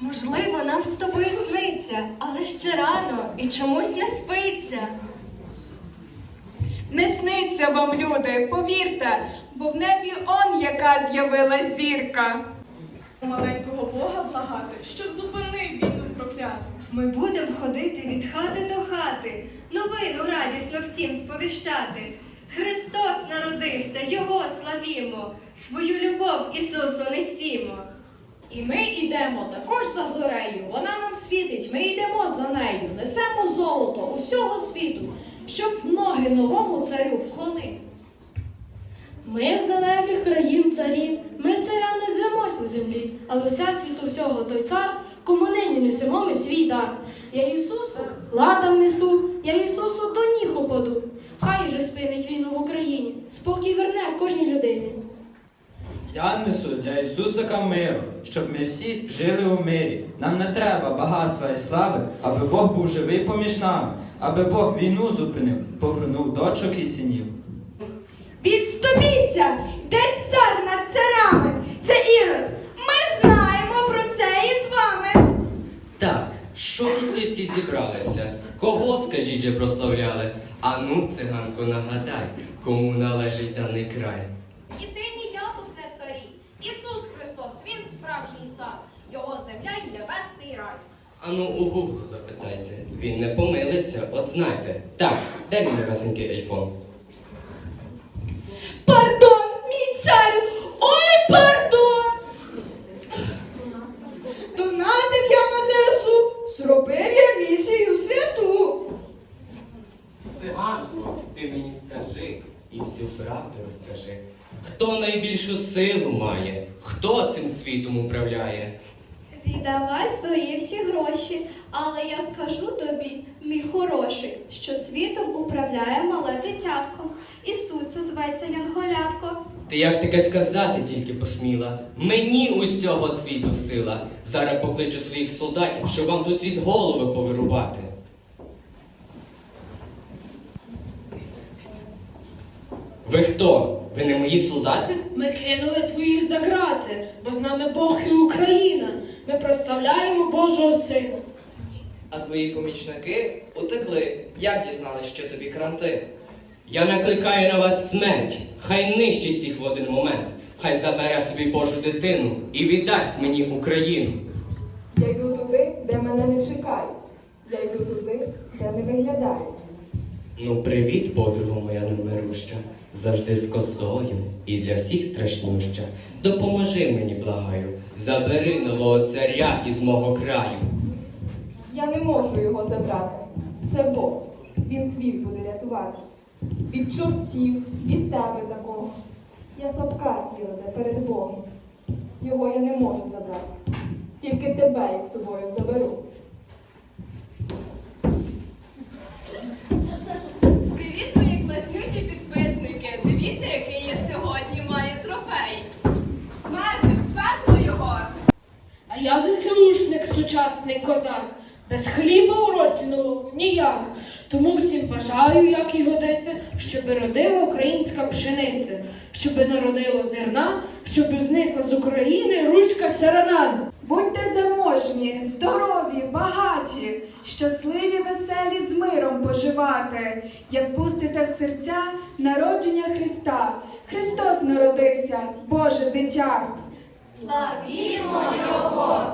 Можливо, нам з тобою сниться, але ще рано і чомусь не спиться. Не сниться вам, люди, повірте, бо в небі он яка з'явилась зірка. Маленького Бога благати, щоб зупинив війну прокляту. Ми будемо ходити від хати до хати, новину радісно всім сповіщати. Христос народився, Його славімо, свою любов Ісусу несімо. І ми йдемо також за зорею. Вона нам світить, ми йдемо за нею, несемо золото усього світу, щоб в ноги новому царю вклонитись. Ми з далеких країн царів, ми царями звемось на землі, але вся світу всього той цар, кому нині несемо ми свій дар. Я Ісусу ладам несу, я Ісусу до ніг упаду. Хай же спинить війну в Україні, спокій верне кожній людині. Я несу для Ісусика миру, щоб ми всі жили у мирі. Нам не треба багатства і слави, аби Бог був живий поміж нами, аби Бог війну зупинив, повернув дочок і синів. Відступіться! Де цар над царями? Це Ірод. Ми знаємо про це і з вами. Так, що тут ви всі зібралися? Кого, скажіть же, прославляли? Ану, циганко, нагадай, кому належить даний край. Ні ти, ні я тут не царі. Ісус Христос, Він справжній цар, Його земля й небесний рай. Ану, у Гуглу запитайте. Він не помилиться, от знайте. Так, де мій новесенький ельфон? Пардон, мій царю! Ой, пардон! Донатив я на ЗСУ, зробив я місію святу. Циганство, ти мені скажи і всю правду розкажи. Хто найбільшу силу має? Хто цим світом управляє? Віддавай свої всі гроші, але я скажу тобі, мій хороший, що світом управляє мале дитятко. Ісуса зветься Янголятко. Ти як таке сказати тільки посміла? Мені усього світу сила. Зараз покличу своїх солдатів, щоб вам тут від голови повирубати. Ви хто? Ви не мої солдати? Ми кинули твоїх за грати, бо з нами Бог і Україна. Ми прославляємо Божого Сина. А твої помічники утекли. Як дізнались, що тобі кранти? Я накликаю на вас смерть. Хай нищить їх в один момент. Хай забере собі Божу дитину і віддасть мені Україну. Я йду туди, де мене не чекають. Я йду туди, де не виглядають. Ну, привіт, подруга моя немируща, завжди з косою і для всіх страшнюща. Допоможи мені, благаю, забери нового царя із мого краю. Я не можу його забрати. Це Бог. Він світ буде рятувати. Від чортів, від тебе такого. Я слабка, Іроде, перед Богом. Його я не можу забрати. Тільки тебе із собою заберу. Я ЗСУшник, сучасний козак. Без хліба у році нового ніяк. Тому всім бажаю, як і годиться, щоби родила українська пшениця, щоби народило зерна, щоби зникла з України руська сарана. Будьте заможні, здорові, багаті, щасливі, веселі з миром поживати, як пустите в серця народження Христа. Христос народився, Боже дитя. Славімо його!